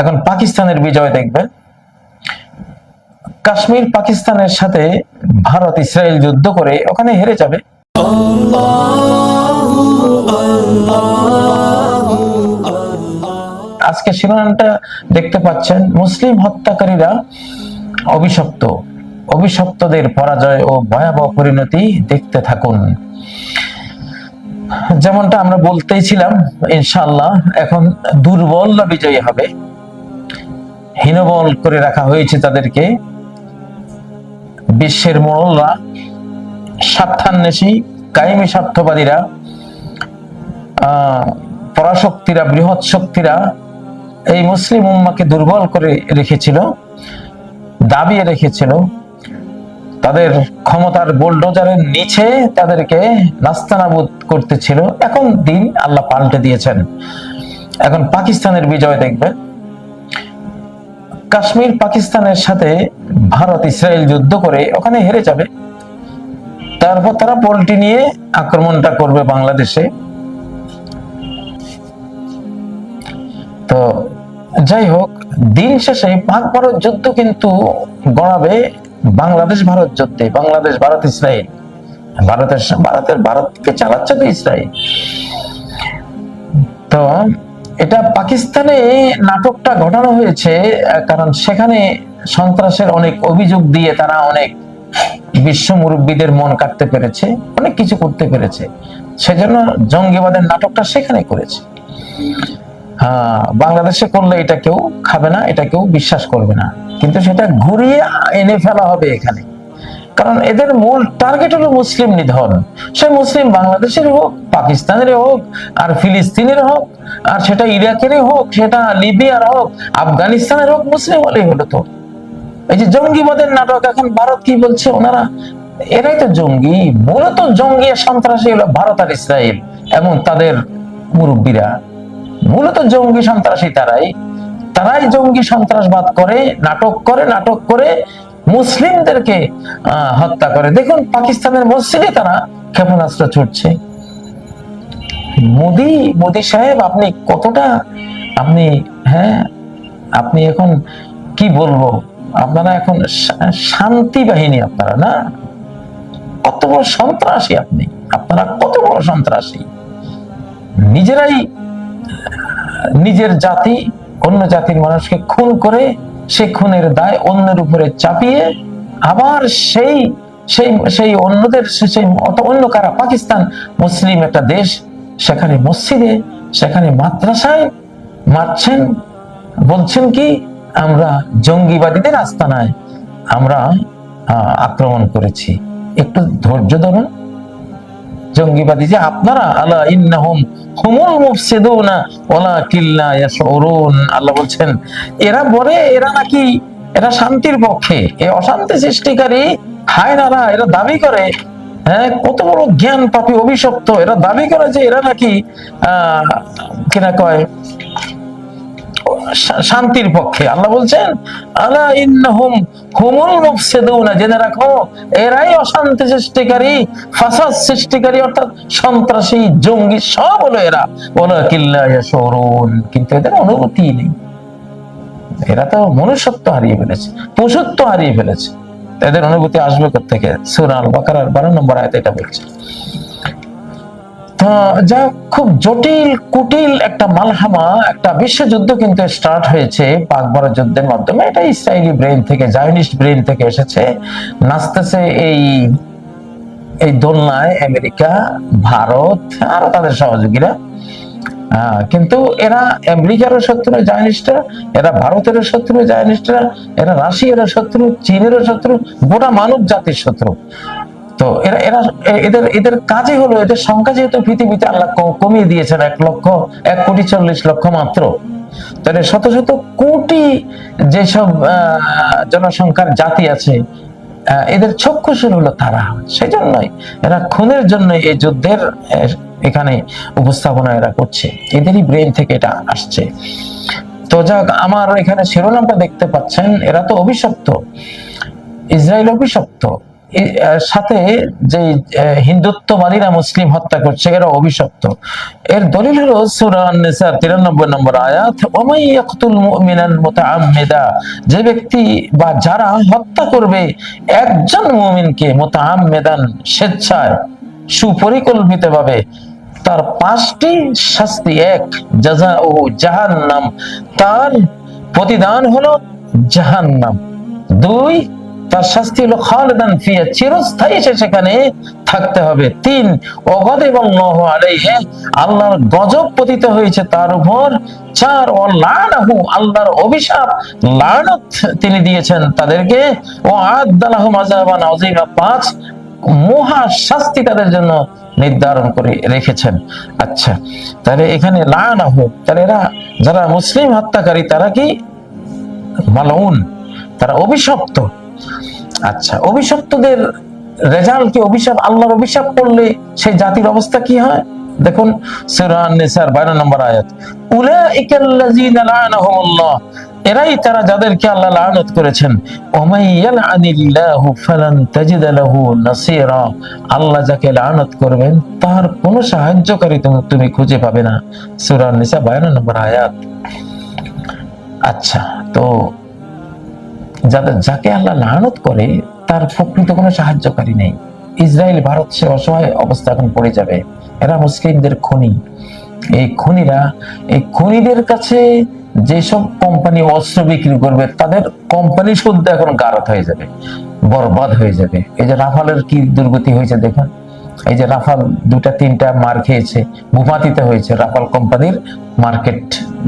এখন পাকিস্তানের বিজয় দেখবেন কাশ্মীর পাকিস্তানের সাথে ভারত ইসরায়েল যুদ্ধ করে ওখানে হেরে যাবে। আজকে শিরোনামটা দেখতে পাচ্ছেন, মুসলিম হত্যাকারীরা অভিশপ্ত। অভিশপ্তদের পরাজয় ও ভয়াবহ পরিণতি দেখতে থাকুন। যেমনটা আমরা বলতেই ছিলাম, ইনশাআল্লাহ, এখন দুর্বলরা বিজয়ী হবে। হীনবল করে রাখা হয়েছে তাদেরকে। বিশ্বের মোড়লরা, স্বার্থান্বেষী, কায়েমি স্বার্থবাদীরা পরাশক্তিরা, বৃহৎ শক্তিরা এই মুসলিম উম্মাকে দুর্বল করে রেখেছিল, দাবিয়ে রেখেছিল। তাদের ক্ষমতার বোল্ডোজারের নিচে তাদেরকে নাস্তানাবুদ করতেছিল। এখন দিন আল্লাহ পাল্টে দিয়েছেন। এখন পাকিস্তানের বিজয় দেখবেন। কাশ্মীর পাকিস্তানের সাথে ভারত ইসরায়েল যুদ্ধ করে ওখানে হেরে যাবে। তারপর তারা পোল্টি নিয়ে আক্রমণটা করবে বাংলাদেশে। তো যাই হোক, দিন শেষে পাক ভারত যুদ্ধ কিন্তু গড়াবে বাংলাদেশ ভারত যুদ্ধে। বাংলাদেশ, ভারত, ইসরায়েল। ভারতের ভারতের, ভারতকে চালাচ্ছে তো ইসরায়েল। তো এটা পাকিস্তানে নাটকটা ঘটানো হয়েছে কারণ সেখানে সন্ত্রাসের অনেক অভিযোগ দিয়ে তারা অনেক বিশ্ব মুরব্বীদের মন কাটতে পেরেছে, অনেক কিছু করতে পেরেছে। সেজন্য জঙ্গিবাদের নাটকটা সেখানে করেছে। বাংলাদেশে করলে এটা কেউ খাবে না, এটা কেউ বিশ্বাস করবে না। কিন্তু সেটা ঘুরিয়ে এনে ফেলা হবে এখানে। কারণ এদের মূল টার্গেট হলো মুসলিম নিধন। সে মুসলিম বাংলাদেশের হোক, পাকিস্তানের হোক, আর ফিলিস্তিনের হোক, আর সেটা ইরাকেরই হোক, সেটা লিবিয়ার হোক, আফগানিস্তানের হোক, মুসলিম হলেই হলো তো। এই যে জঙ্গিবাদের নাটক, এখন ভারত কি বলছে ওনারা? এরাই তো জঙ্গি, মূলত জঙ্গি আর সন্ত্রাসী হলো ভারত আর ইসরায়েল এবং তাদের মুরব্বীরা। মূলত জঙ্গি সন্ত্রাসী তারাই তারাই জঙ্গি সন্ত্রাসবাদ করে, নাটক করে নাটক করে মুসলিমদেরকে হত্যা করে। দেখুন, পাকিস্তানের মসজিদে তারা ক্ষেপণাস্ত্র ছুটছে মোদি মোদি সাহেব, আপনি কতটা, আপনি হ্যাঁ আপনি এখন কি বলব? আপনারা এখন শান্তি বাহিনী আপনারা, না? কত বড় সন্ত্রাসী আপনি। আপনারা কত বড় সন্ত্রাসী। নিজেরাই নিজের জাতি, অন্য জাতির মানুষকে খুন করে সেই খুনের দায় অন্যের উপরে চাপিয়ে আবার সেই সেই সেই অন্যদের, সেই অন্য কারা? পাকিস্তান মুসলিম একটা দেশ। সেখানে মসজিদে, সেখানে মাদ্রাসায় মারছেন। বলছেন কি, আমরা জঙ্গিবাদীদের আস্তানায় আমরা আক্রমণ করেছি। একটু ধৈর্য ধরুন। জঙ্গিবাদী যে আপনারা, আলা ইন্নাহুম হুমুল মুফসিদুনা ওয়ালাকিল্লা ইয়াশউরুন। আল্লাহ বলছেন, এরা বলে, এরা নাকি, এরা শান্তির পক্ষে। এই অশান্তি সৃষ্টিকারী হায়নারা, এরা দাবি করে হ্যাঁ কত বড় জ্ঞান পাপী অভিশপ্ত। এরা দাবি করে যে এরা নাকি, আহ কিনা কয় শান্তির পক্ষে। আল্লাহ বলছেন, আলা ইন্নাহুম হুমুল জেনে রাখো, এরাই অশান্তি সৃষ্টিকারী, ফাসাদ সৃষ্টিকারী, অর্থাৎ সন্ত্রাসী, জঙ্গি, সব হলো এরা। ওলা কিল্লা ইয়াশুরুন কিন্তু এদের অনুভূতি নেই। এরা তো মনুষ্যত্ব হারিয়ে ফেলেছে পশুত্ব হারিয়ে ফেলেছে। এদের অনুভূতি আসবে থেকে সূরা আল বাকারার 12 নম্বর আয়াতে এটা বলছে। যা খুব জটিল, কুটিল একটা মালহামা, একটা বিশ্বযুদ্ধ কিন্তু স্টার্ট হয়েছে পাক ভারত যুদ্ধের মাধ্যমে। এটা ইসরায়েলি ব্রেন থেকে জায়নিস্ট ব্রেন থেকে এসেছে। নাচতেছে এই এই দোলনায় আমেরিকা, ভারত, আরও তাদের সহযোগীরা। কিন্তু এরা আমেরিকারও শত্রু জায়নিস্টরা এরা ভারতেরও শত্রু জায়নিস্টরা এরা রাশিয়ারও শত্রু, চীনেরও শত্রু, গোটা মানব জাতির শত্রু। তো এরা এরা এদের এদের কাজই হলো, এদের সংখ্যা যেহেতু পৃথিবীতে আল্লাহ কমিয়ে দিয়েছেন এক লক্ষ, এক কোটি চল্লিশ লক্ষ মাত্র। তাহলে শত শত কোটি যেসব জনসংখ্যার জাতি আছে এদের চক্ষুসুর হলো তারা। সেই জন্যই এরা খুনের জন্য এই যুদ্ধের এখানে উপস্থাপনা এরা করছে। এদেরই ব্রেন থেকে এটা আসছে। তো যাক, আমার এখানে শিরোনামটা দেখতে পাচ্ছেন, এরা তো অভিশপ্ত। ইসরায়েল অভিশপ্ত। সাথে যে হিন্দুত্ববাদীরা মুসলিম হত্যা করছে, এরা অভিশপ্ত। এর দলিল হলো সূরা আন-নিসা 93 নম্বর আয়াত ওমাই ইয়াকতুল মুমিনান মুতাআম্মিদা যে ব্যক্তি বা যারা হত্যা করবে, একজন মুমিনকে মুতাআম্মিদান, স্বেচ্ছায়, সুপরিকল্পিতভাবে, তার পাঁচটি শাস্তি এক জাজা ও জাহান্নাম। তার প্রতিদান হলো জাহান্নাম। দুই তার শাস্তি হলো খালেদান ফিয়া, চিরস্থায়ী সে সেখানে থাকতে হবে। তিন অগদেবাল্লাহু আলাইহি আল্লাহর গজব পতিত হয়েছে তার উপর। চার ও লানাহু আল্লাহর অভিশাপ, লানত তিনি দিয়েছেন তাদেরকে। ও আদালাহু আযীমা পাঁচ, মহা শাস্তি তাদের জন্য নির্ধারণ করে রেখেছেন। আচ্ছা তাহলে এখানে লানাহু, তাহলে এরা যারা মুসলিম হত্যাকারী তারা কি? মালউন, তারা অভিশপ্ত। আচ্ছা অভিশপ্তদের রেজাল্ট কি? অভিশাপ, আল্লাহর অভিশাপ করলে সেই জাতির অবস্থা কি হয়? দেখুন, সূরা আন-নিসার 12 নম্বর আয়াত। লা'নাহুমুল্লাহ, এরাই তারা যাদেরকে আল্লাহ লানত করেছেন। ফালান তাজিদ লাহু নাসীরা, আল্লাহ যাকে লানত করবেন, তার কোনো সাহায্যকারী তুমি তুমি খুঁজে পাবে না। সূরা আন-নিসা 52 নম্বর আয়াত। আচ্ছা তো যাকে আল্লাহ লানত করে, তার প্রকৃত কোনো সাহায্যকারী নেই। ইসরায়েল, ভারত সে অসহায় অবস্থা এখন পড়ে যাবে। এরা মুসলিমদের খনি। এই খনিরা, এই খনিদের কাছে যেসব কোম্পানি অস্ত্র বিক্রি করবে, তাদের কোম্পানি শুদ্ধ এখন গারত হয়ে যাবে, বরবাদ হয়ে যাবে। এই যে রাফালের কি দুর্গতি হয়েছে দেখেন? এই যে রাফাল দুটা তিনটা মার খেয়েছে ভূপাতিত হয়েছে, রাফাল কোম্পানির মার্কেট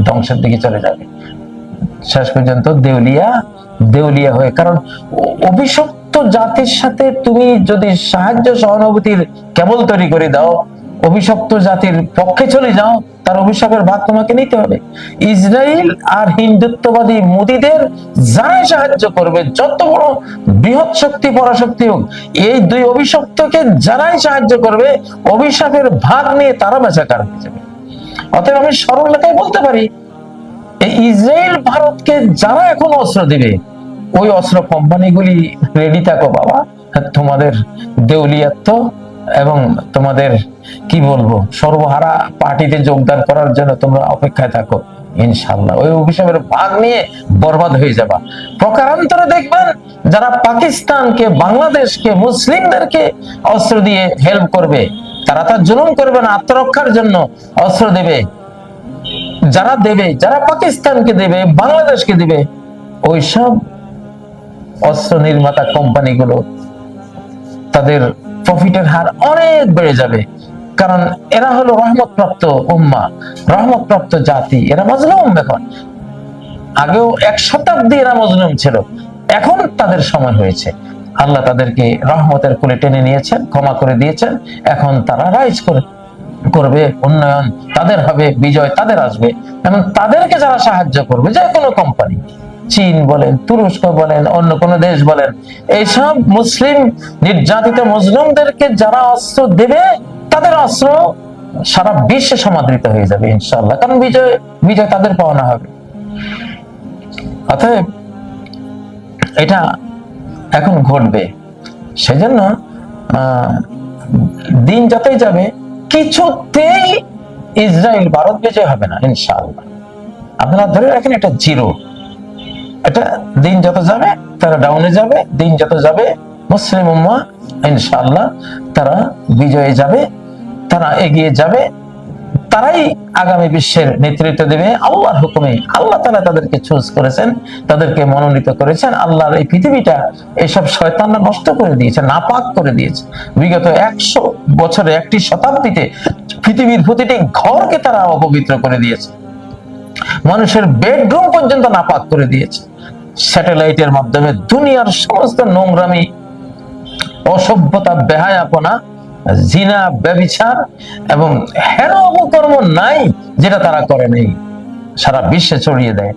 ধ্বংসের দিকে চলে যাবে। শেষ পর্যন্ত দেউলিয়া দেউলিয়া হয়ে। কারণ অভিশপ্ত জাতির সাথে তুমি যদি সাহায্য সহানুভূতির কেবল তৈরি করে দাও, অভিশপ্ত জাতির পক্ষে চলে যাও, তার অভিশাপের ভাগ তোমাকে নিতে হবে। ইসরায়েল আর হিন্দুত্ববাদী মোদীদের যারাই সাহায্য করবে, যত বড় বৃহৎ শক্তি, পরাশক্তি হোক, এই দুই অভিশপ্তকে যারাই সাহায্য করবে, অভিশাপের ভাগ নিয়ে তারা বেচাকার হয়ে যাবে। অতএব আমি সরল লেখায় বলতে পারি ইসরায়েল ভারতকে যারা এখন অস্ত্র দিবে, ওই অস্ত্র কোম্পানিগুলি রেডি থাকো বাবা। তোমাদের দেউলিয়াত্ব এবং তোমাদের, কি বলব, সর্বহারা পার্টিতে যোগদান করার জন্য তোমরা অপেক্ষায় থাকো ইনশাল্লাহ ওই অভিশাপের ভাগ নিয়ে বরবাদ হয়ে যাবা। প্রকারান্তরে দেখবেন যারা পাকিস্তানকে, বাংলাদেশকে, মুসলিমদেরকে অস্ত্র দিয়ে হেল্প করবে, তারা তার জুলুম করবে না, আত্মরক্ষার জন্য অস্ত্র দেবে। যারা দেবে, যারা পাকিস্তানকে দেবে, বাংলাদেশকে দেবে ওই সব অস্ত্র নির্মাতা কোম্পানিগুলো তাদের প্রফিটের হার অনেক বেড়ে যাবে। কারণ এরা হলো রহমতপ্রাপ্ত উম্মা, রহমতপ্রাপ্ত জাতি, এরা মজলুম এখন আগেও এক শতাব্দী এরা মজলুম ছিল, এখন তাদের সময় হয়েছে। আল্লাহ তাদেরকে রহমতের কোলে টেনে নিয়েছেন, ক্ষমা করে দিয়েছেন, এখন তারা রাইজ করে করবে উন্নয়ন তাদের হবে বিজয় তাদের আসবে। এবং তাদেরকে যারা সাহায্য করবে যে কোনো কোম্পানি চীন বলেন তুরস্ক বলেন অন্য কোন দেশ বলেন এইসব মুসলিম নির্যাতিত মুসলিমদেরকে যারা অস্ত্র দেবে তাদের অস্ত্র সারা বিশ্বে সমাদৃত হয়ে যাবে ইনশাল্লাহ কারণ বিজয় বিজয় তাদের পাওনা হবে। অতএব এটা এখন ঘটবে। সেজন্য আহ, দিন যতই যাবে কিছুতেই ইসরায়েল ভারত বিজয় হবে না, ইনশাআল্লাহ। আপনারা ধরে রাখেন এটা জিরো। এটা দিন যত যাবে, তারা ডাউনে যাবে, দিন যত যাবে, মুসলিম উম্মা ইনশাআল্লাহ, তারা বিজয়ে যাবে, তারা এগিয়ে যাবে তারাই আগামী বিশ্বের নেতৃত্ব দেবে। আল্লাহর হুকুমে আল্লাহ তারা তাদেরকে চুজ করেছেন, তাদেরকে মনোনীত করেছেন। আল্লাহর এই পৃথিবীটা এসব শয়তানরা নষ্ট করে দিয়েছে, নাপাক করে দিয়েছে। বিগত একশো বছরে একটি শতাব্দীতে পৃথিবীর প্রতিটি ঘরকে তারা অপবিত্র করে দিয়েছে। মানুষের বেডরুম পর্যন্ত নাপাক করে দিয়েছে। স্যাটেলাইটের মাধ্যমে দুনিয়ার সমস্ত নোংরামি, অসভ্যতা, বেহায়াপনা জিনা ব্যবিচার এবং হেন অপকর্ম নাই যেটা তারা করে নেই। সারা বিশ্বে ছড়িয়ে দেয়।